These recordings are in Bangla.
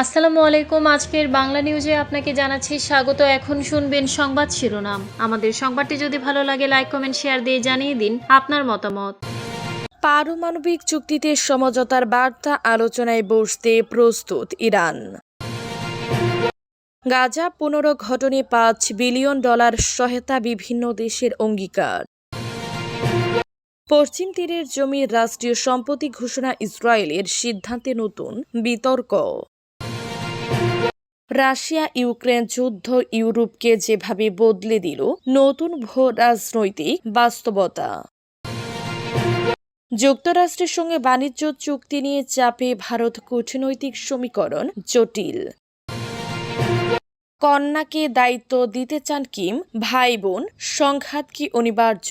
আসসালামু আলাইকুম। আজকের বাংলা নিউজে আপনাকে জানাচ্ছি স্বাগত। এখন শুনবেন সংবাদ শিরোনাম। আমাদের সংবাদটি যদি ভালো লাগে, লাইক, কমেন্ট, শেয়ার দিয়ে জানিয়ে দিন আপনার মতামত। পারমাণবিক চুক্তিতে সমঝোতার বার্তা আলোচনায় বসতে প্রস্তুত ইরান। গাজা পুনর্গঠনে পাঁচ বিলিয়ন ডলার সহায়তা বিভিন্ন দেশের অঙ্গীকার। পশ্চিম তীরের জমির রাষ্ট্রীয় সম্পত্তি ঘোষণা ইসরায়েলের সিদ্ধান্তে নতুন বিতর্ক। রাশিয়া ইউক্রেন যুদ্ধ ইউরোপকে যেভাবে বদলে দিল, নতুন ভূ রাজনৈতিক বাস্তবতা। যুক্তরাষ্ট্রের সঙ্গে বাণিজ্য চুক্তি নিয়ে চাপে ভারত কূটনৈতিক সমীকরণ জটিল। কন্যাকে দায়িত্ব দিতে চান কিম, ভাই বোন, সংঘাত কি অনিবার্য?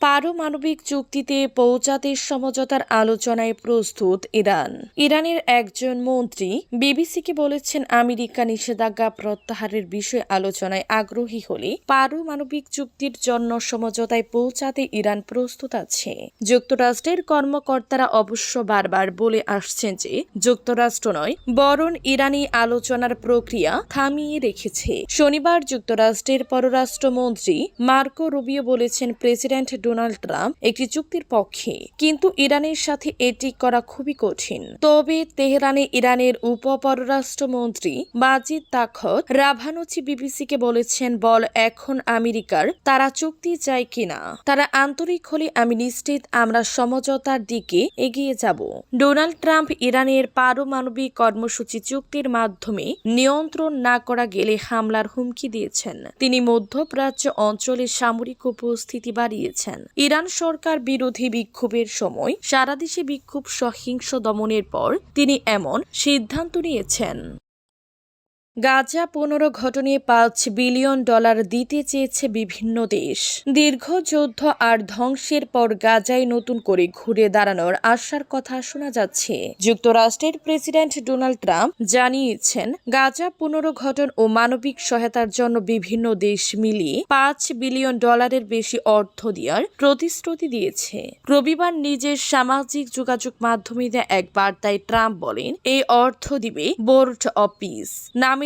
পারমাণবিক চুক্তিতে পৌঁছাতে সমঝোতার আলোচনায় প্রস্তুত ইরান। ইরানের একজন মন্ত্রী বিবিসিকে বলেছেন, আমেরিকা নিষেধাজ্ঞা প্রত্যাহারের বিষয়ে আলোচনায় আগ্রহী হলে পারমাণবিক চুক্তির জন্য সমঝোতায় পৌঁছাতে ইরান প্রস্তুত আছে। যুক্তরাষ্ট্রের কর্মকর্তারা অবশ্য বারবার বলে আসছেন যে, যুক্তরাষ্ট্র নয়, বরং ইরানি আলোচনার প্রক্রিয়া থামিয়ে রেখেছে। শনিবার যুক্তরাষ্ট্রের পররাষ্ট্রমন্ত্রী মার্কো রুবিও বলেছেন, প্রেসিডেন্ট ডোনাল্ড ট্রাম্প একটি চুক্তির পক্ষে, কিন্তু ইরানের সাথে এটি করা খুবই কঠিন। তবে তেহরানে ইরানের উপ পররাষ্ট্রমন্ত্রী বাজিদ তাখত রাভানুচি বিবিসিকে বলেছেন, বল, এখন আমেরিকার তারা চুক্তি চায় কিনা তারা আন্তরিক হলে আমি নিশ্চিত আমরা সমঝোতার দিকে এগিয়ে যাব। ডোনাল্ড ট্রাম্প ইরানের পারমাণবিক কর্মসূচি চুক্তির মাধ্যমে নিয়ন্ত্রণ না করা গেলে হামলার হুমকি দিয়েছেন। তিনি মধ্যপ্রাচ্য অঞ্চলে সামরিক উপস্থিতি বাড়িয়েছেন। ইরান সরকার বিরোধী বিক্ষোভের সময় সারা দেশে বিক্ষোভ সহিংস দমনের পর তিনি এমন সিদ্ধান্ত নিয়েছেন। গাজা পুনর্গঠনে পাঁচ বিলিয়ন ডলার দিতে চেয়েছে বিভিন্ন দেশ। দীর্ঘ যুদ্ধ আর ধ্বংসের পর গাজায় নতুন করে ঘুরে দাঁড়ানোর আশার কথা শোনা যাচ্ছে। যুক্তরাষ্ট্রের প্রেসিডেন্ট ডোনাল্ড ট্রাম্প জানিয়েছেন, গাজা পুনর্গঠন ও মানবিক সহায়তার জন্য বিভিন্ন দেশ মিলিয়ে পাঁচ বিলিয়ন ডলারের বেশি অর্থ দেওয়ার প্রতিশ্রুতি দিয়েছে। রবিবার নিজের সামাজিক যোগাযোগ মাধ্যমে এক বার্তায় ট্রাম্প বলেন, এই অর্থ দিবে বোর্ড অব পিস।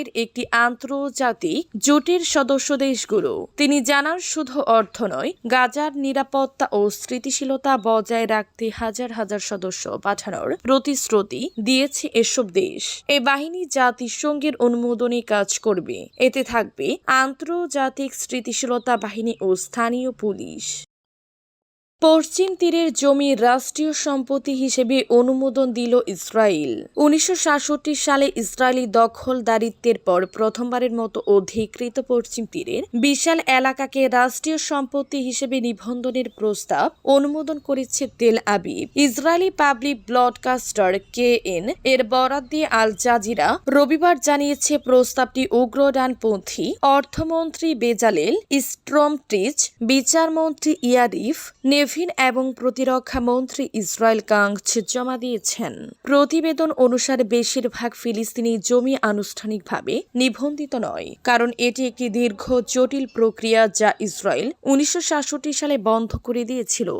নামের একটি আন্তর্জাতিক জোটের সদস্য দেশগুলো। তিনি জানান, শুধু অর্থ নয়, গাজার নিরাপত্তা ও স্থিতিশীলতা বজায় রাখতে হাজার হাজার সদস্য পাঠানোর প্রতিশ্রুতি দিয়েছে এসব দেশ। এ বাহিনী জাতিসংঘের অনুমোদনে কাজ করবে। এতে থাকবে আন্তর্জাতিক স্থিতিশীলতা বাহিনী ও স্থানীয় পুলিশ। পশ্চিম তীরের জমি রাষ্ট্রীয় সম্পত্তি হিসেবে অনুমোদন দিল ইসরায়েল। উনিশশো সাতষট্টি সালে ইসরায়েলি দখলদারিত্বের পর প্রথমবারের মতো অধিকৃত পশ্চিম তীরের বিশাল এলাকাকে রাষ্ট্রীয় সম্পত্তি হিসেবে নিবন্ধনের প্রস্তাব অনুমোদন করেছে Tel Aviv. Israeli public broadcaster K N এর বরাদ দিয়ে আল জাজিরা রবিবার জানিয়েছে, প্রস্তাবটি উগ্র ডানপন্থী অর্থমন্ত্রী বেজালেল স্ট্রমট্রিচ বিচারমন্ত্রী ইয়ারিফ নেভিন এবং প্রতিরক্ষা মন্ত্রী ইসরায়েল কাঙ্ক্ষ জমা দিয়েছেন। প্রতিবেদন অনুসারে বেশিরভাগ ফিলিস্তিনি জমি আনুষ্ঠানিকভাবে নিবন্ধিত নয়, কারণ এটি একটি দীর্ঘ, জটিল প্রক্রিয়া যা ইসরায়েল উনিশশো সাতষট্টি সালে বন্ধ করে দিয়েছিল।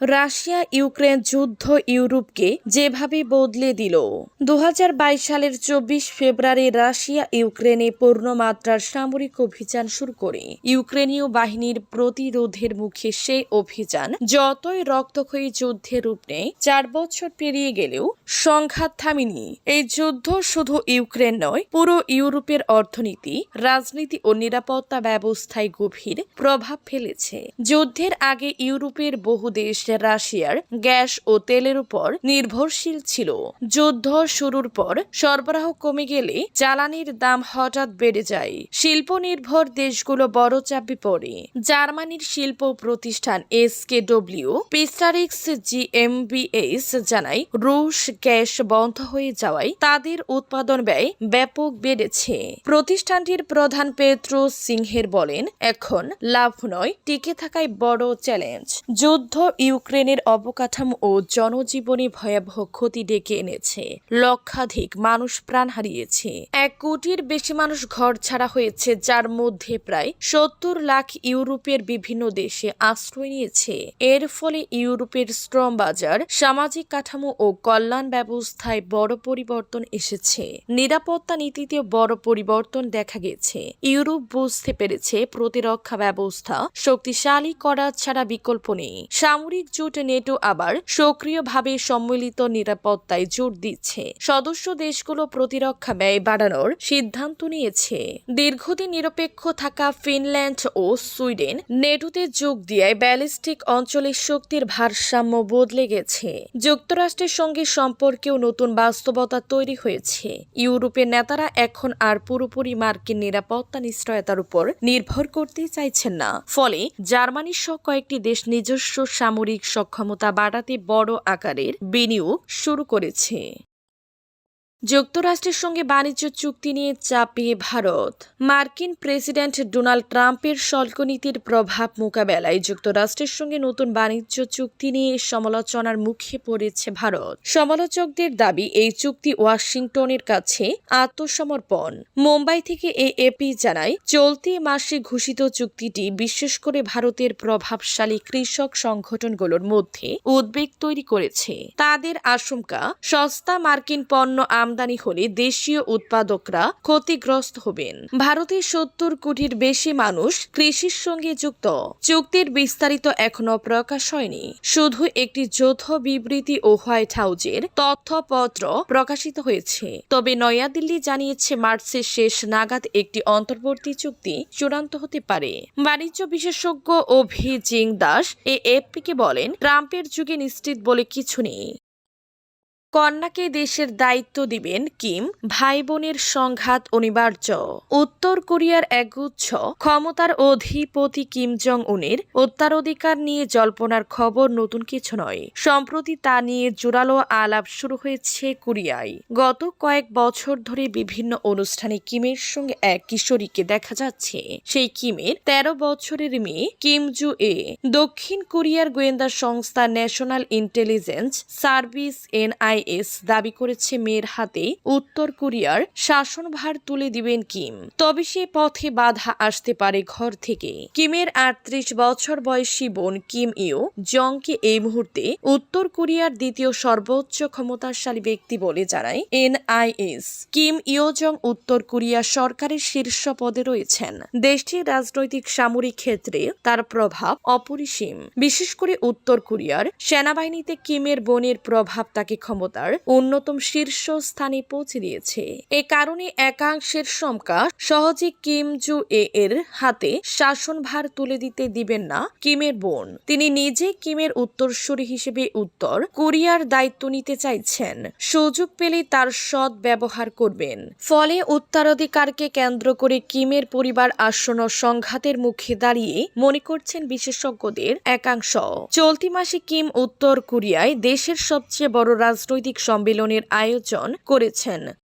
রাশিয়া ইউক্রেন যুদ্ধ ইউরোপকে যেভাবে বদলে দিল। দু হাজার বাইশ সালের চব্বিশ ফেব্রুয়ারি রাশিয়া ইউক্রেনে পূর্ণমাত্রার সামরিক অভিযান শুরু করে। ইউক্রেনীয় বাহিনীর প্রতিরোধের মুখে সেই অভিযান যতই রক্তক্ষয়ী যুদ্ধের রূপ নেয়, চার বছর পেরিয়ে গেলেও সংঘাত থামেনি। এই যুদ্ধ শুধু ইউক্রেন নয়, পুরো ইউরোপের অর্থনীতি, রাজনীতি ও নিরাপত্তা ব্যবস্থায় গভীর প্রভাব ফেলেছে। যুদ্ধের আগে ইউরোপের বহু দেশ রাশিয়ার গ্যাস ও তেলের উপর নির্ভরশীল ছিল। যুদ্ধ শুরুর পর সরবরাহ কমে গেলে জ্বালানির দাম হঠাৎ বেড়ে যায়। শিল্প নির্ভর দেশগুলো বড় চাপে পড়ে। জার্মানির শিল্প প্রতিষ্ঠান এস কে ডব্লিউ পিস্টারিক্স জি জিএমবিএস জানায়, রুশ গ্যাস বন্ধ হয়ে যাওয়ায় তাদের উৎপাদন ব্যয় ব্যাপক বেড়েছে। প্রতিষ্ঠানটির প্রধান পেত্রো সিংহের বলেন, এখন লাভ নয়, টিকে থাকাই বড় চ্যালেঞ্জ। যুদ্ধ ইউ ইউক্রেনের অবকাঠামো ও জনজীবনে ভয়াবহ ক্ষতি ডেকে এনেছে। লক্ষাধিক মানুষ প্রাণ হারিয়েছে। এক কোটির বেশি মানুষ ঘর ছাড়া হয়েছে, যার মধ্যে প্রায় সত্তর লাখ ইউরোপের বিভিন্ন দেশে আশ্রয় নিয়েছে। এর ফলে ইউরোপের শ্রম বাজার, সামাজিক কাঠামো ও কল্যাণ ব্যবস্থায় বড় পরিবর্তন এসেছে। নিরাপত্তা নীতিতে বড় পরিবর্তন দেখা গেছে। ইউরোপ বুঝতে পেরেছে প্রতিরক্ষা ব্যবস্থা শক্তিশালী করা ছাড়া বিকল্প নেই। সামরিক জোট নেটো আবার সক্রিয়ভাবে সম্মিলিত নিরাপত্তায় জোর দিচ্ছে। সদস্য দেশগুলো প্রতিরক্ষা ব্যয় বাড়ানোর সিদ্ধান্ত নিয়েছে। দীর্ঘদিন নিরপেক্ষ থাকা ফিনল্যান্ড ও সুইডেন নেটোতে যোগ দিয়ে ব্যালিস্টিক অঞ্চলের শক্তির ভারসাম্য বদলে গেছে। যুক্তরাষ্ট্রের সঙ্গে সম্পর্কেও নতুন বাস্তবতা তৈরি হয়েছে। ইউরোপের নেতারা এখন আর পুরোপুরি মার্কিন নিরাপত্তা নিশ্চয়তার উপর নির্ভর করতে চাইছেন না। ফলে জার্মানি সহ কয়েকটি দেশ নিজস্ব সামরিক সক্ষমতা বাড়াতে বড় আকারের বিনিয়োগ শুরু করেছে। যুক্তরাষ্ট্রের সঙ্গে বাণিজ্য চুক্তি নিয়ে চাপিয়ে ভারত। মার্কিন প্রেসিডেন্ট ডোনাল্ড ট্রাম্পের শুল্ক নীতির প্রভাব মোকাবেলায় যুক্তরাষ্ট্রের সঙ্গে নতুন বাণিজ্য চুক্তি নিয়ে সমালোচনার মুখে পড়েছে ভারত। সমালোচকদের দাবি, এই চুক্তি ওয়াশিংটনের কাছে আত্মসমর্পণ। মুম্বাই থেকে এএপি জানায়, চলতি মাসে ঘোষিত চুক্তিটি বিশেষ করে ভারতের প্রভাবশালী কৃষক সংগঠনগুলোর মধ্যে উদ্বেগ তৈরি করেছে। তাদের আশঙ্কা, সস্তা মার্কিন পণ্য আমদানি হলে দেশীয় উৎপাদকরা ক্ষতিগ্রস্ত হবেন। ভারতের সত্তর কোটির বেশি মানুষ কৃষির সঙ্গে যুক্ত। চুক্তির বিস্তারিত এখনও প্রকাশ হয়নি। শুধু একটি যৌথ বিবৃতি ও হোয়াইট হাউজের তথ্যপত্র প্রকাশিত হয়েছে। তবে নয়াদিল্লি জানিয়েছে, মার্চের শেষ নাগাদ একটি অন্তর্বর্তী চুক্তি চূড়ান্ত হতে পারে। বাণিজ্য বিশেষজ্ঞ ও ভি জিং দাস এ এফপিকে বলেন, ট্রাম্পের যুগে নিশ্চিত বলে কিছু নেই। কন্যাকে দেশের দায়িত্ব দিবেন কিম ভাই বোনের সংঘাত অনিবার্য। উত্তর কোরিয়ার একগুচ্ছ ক্ষমতার অধিপতি কিম জং উনের উত্তরাধিকার নিয়ে জল্পনার খবর নতুন কিছু নয়। সম্প্রতি তা নিয়ে জোরালো আলাপ শুরু হয়েছে কোরিয়ায়। গত কয়েক বছর ধরে বিভিন্ন অনুষ্ঠানে কিমের সঙ্গে এক কিশোরীকে দেখা যাচ্ছে। সেই কিমের তেরো বছরের মেয়ে কিম জু এ দক্ষিণ কোরিয়ার গোয়েন্দা সংস্থা ন্যাশনাল ইন্টেলিজেন্স সার্ভিস এনআইএস দাবি করেছে মেয়ের হাতে উত্তর কোরিয়ার শাসনভার তুলে দিবেন কিম। তবে সে পথে বাধা আসতে পারে ঘর থেকে। কিমের আটত্রিশ বছর বয়সী বোন কিম ইউ জংকে এই মুহূর্তে উত্তর কোরিয়ার দ্বিতীয় সর্বোচ্চ ক্ষমতাশালী ব্যক্তি বলে জানায় এনআইএস। কিম ইয়োজং উত্তর কোরিয়া সরকারের শীর্ষ পদে রয়েছেন। দেশটির রাজনৈতিক সামরিক ক্ষেত্রে তার প্রভাব অপরিসীম। বিশেষ করে উত্তর কোরিয়ার সেনাবাহিনীতে কিমের বোনের প্রভাব তাকে ক্ষমতার অন্যতম শীর্ষ স্থানে পৌঁছে দিয়েছে। এ কারণে একাংশের শঙ্কা, সহজে কিম জু এ এর হাতে শাসনভার তুলে দিতে দিবেন না কিমের বোন। তিনি নিজে কিমের উত্তরসূরি হিসেবে উত্তর কোরিয়ার দায়িত্ব নিতে চাইছেন। সুযোগ পেলে তার সৎ ব্যবহার করবেন। ফলে উত্তরাধিকারকে কেন্দ্র করে কিমের পরিবার আসন্ন সংঘাতের মুখে দাঁড়িয়ে মনে করছেন বিশেষজ্ঞদের একাংশ। চলতি মাসে কিম উত্তর কোরিয়ায় দেশের সবচেয়ে বড় রাজনৈতিক সম্মেলনের আয়োজন করেছেন।